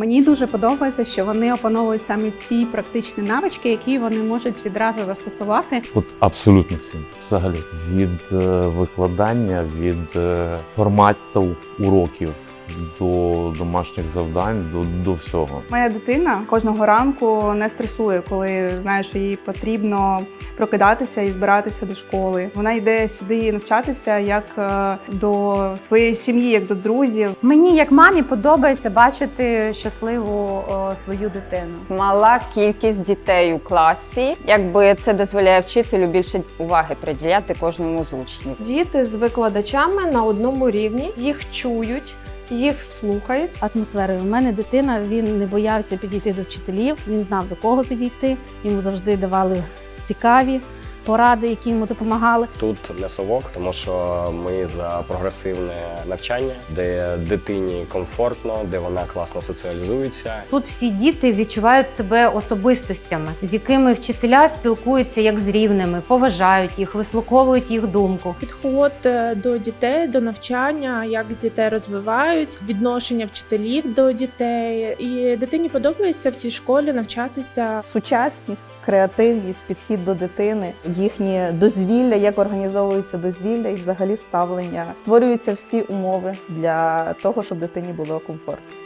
Мені дуже подобається, що вони опановують саме ті практичні навички, які вони можуть відразу застосувати. От абсолютно всім. Взагалі від е, викладання, від е, формату уроків до домашніх завдань, до, до всього. Моя дитина кожного ранку не стресує, коли знає, що їй потрібно прокидатися і збиратися до школи. Вона йде сюди навчатися як е, до своєї сім'ї, як до друзів. Мені, як мамі, подобається бачити щасливу о, свою дитину. Мала кількість дітей у класі, якби це дозволяє вчителю більше уваги приділяти кожному з учнів. Діти з викладачами на одному рівні, їх чують, їх слухають. Атмосфери У мене дитина він не боявся підійти до вчителів, він знав до кого підійти. Йому завжди давали цікаві поради, які йому допомагали. Тут не совок, тому що ми за прогресивне навчання, де дитині комфортно, де вона класно соціалізується. Тут всі діти відчувають себе особистостями, з якими вчителя спілкуються як з рівними, поважають їх, вислуховують їх думку. Підход е, до дітей, до навчання, як дітей розвивають, відношення вчителів до дітей. І дитині подобається в цій школі навчатися сучасність, креативність, підхід до дитини, їхнє дозвілля, як організовується дозвілля і взагалі ставлення. Створюються всі умови для того, щоб дитині було комфортно.